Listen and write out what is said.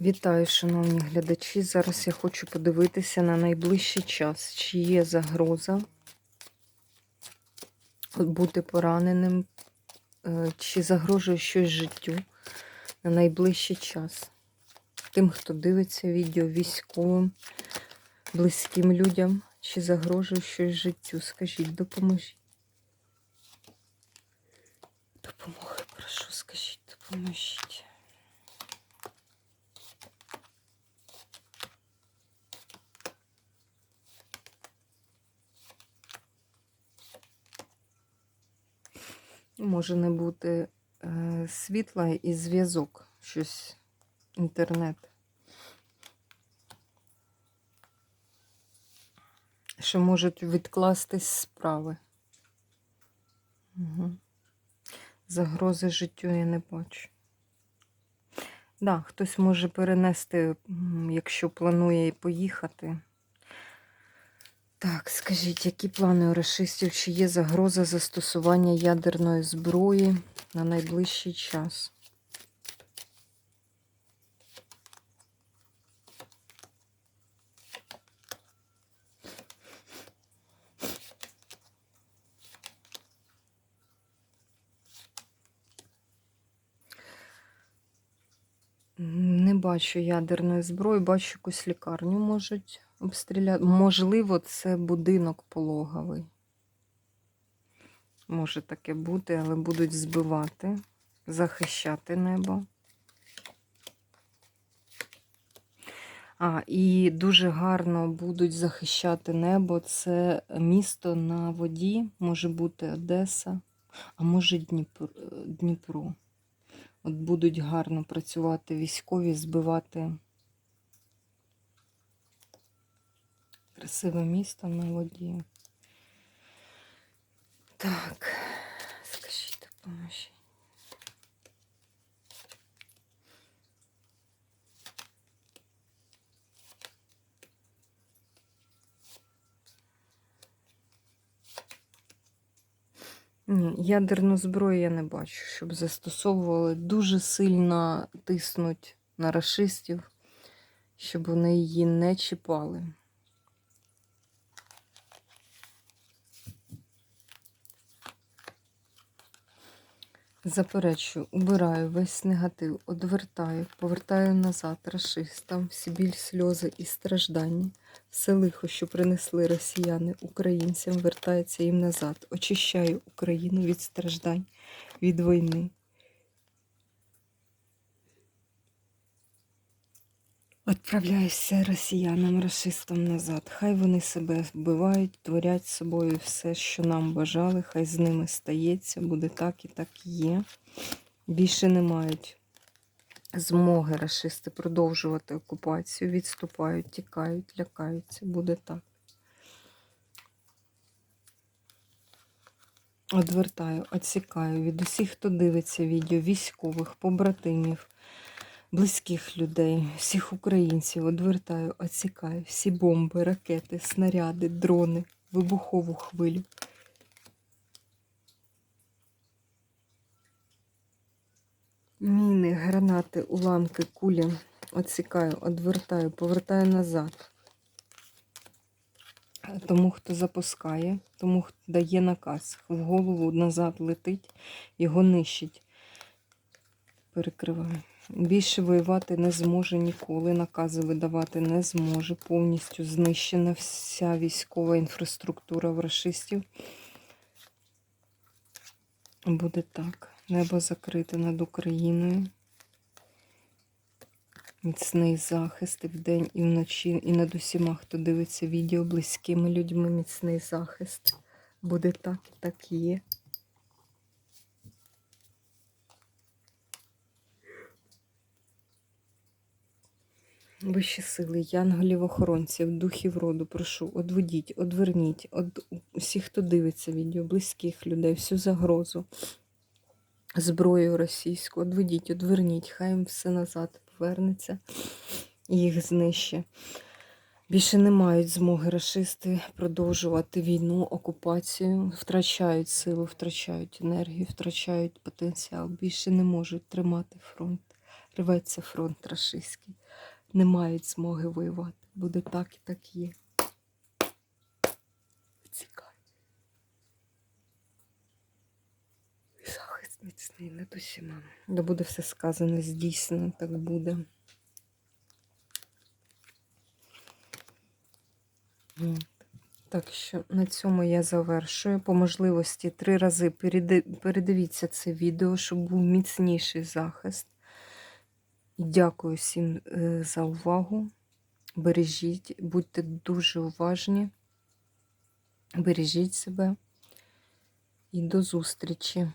Вітаю, шановні глядачі. Зараз я хочу подивитися на найближчий час, чи є загроза бути пораненим, е, чи загрожує щось життю на найближчий час. Тим, хто дивиться відео військовим, близьким людям, чи загрожує щось життю. Скажіть, допоможіть. Допомоги, прошу, скажіть, допоможіть. Може не бути е, світла і зв'язок, щось інтернет. Що можуть відкластись справи. Угу. Загрози життю я не бачу. Да, хтось може перенести, якщо планує поїхати. Так, скажіть, які плани у расистів? Чи є загроза застосування ядерної зброї на найближчий час? Не бачу ядерної зброї, бачу якусь лікарню можуть обстріляти. Можливо, це будинок пологовий. Може таке бути, але будуть збивати, захищати небо. А, і дуже гарно будуть захищати небо. Це місто на воді, може бути Одеса, а може Дніпро. От будуть гарно працювати військові, збивати красиве місто на воді. Так, скажіть, допоможіть. Ні, ядерну зброю я не бачу, щоб застосовували. Дуже сильно тиснуть на рашистів, щоб вони її не чіпали. Заперечую, убираю весь негатив, одвертаю, повертаю назад расистам, всі біль, сльози і страждання. Все лихо, що принесли росіяни українцям, вертається їм назад. Очищаю Україну від страждань, від війни. Відправляюся росіянам, расистам назад. Хай вони себе вбивають, творять з собою все, що нам бажали, хай з ними стається, буде так і так є. Більше не мають змоги расисти продовжувати окупацію, відступають, тікають, лякаються. Буде так. Одвертаю, відсікаю від усіх, хто дивиться відео, військових, побратимів, близьких людей, всіх українців, одвертаю, відсікаю всі бомби, ракети, снаряди, дрони, вибухову хвилю. Міни, гранати, уламки, кулі. Отсікаю, одвертаю, повертаю назад. Тому, хто запускає, тому, хто дає наказ, в голову назад летить, його нищить. Перекриваю. Більше воювати не зможе ніколи, накази видавати не зможе. Повністю знищена вся військова інфраструктура в рашистів. Буде так. Небо закрите над Україною. Міцний захист і вдень, і вночі, і над усіма, хто дивиться відео близькими людьми, міцний захист. Буде так так є. Вищі сили, янголів-охоронців, духів роду, прошу, одведіть, одверніть, од усіх, хто дивиться відео, близьких людей, всю загрозу, зброю російську, одведіть, одверніть, хай їм все назад повернеться і їх знищить. Більше не мають змоги расисти продовжувати війну, окупацію, втрачають силу, втрачають енергію, втрачають потенціал. Більше не можуть тримати фронт. Рветься фронт рашистський. Не мають змоги воювати. Буде так і так є. Цікаво. Захист міцний над усіма. Да буде все сказане, здійснено, так буде. Так що на цьому я завершую. По можливості три рази передивіться це відео, щоб був міцніший захист. Дякую всім е, за увагу. Бережіть, будьте дуже уважні. Бережіть себе і до зустрічі.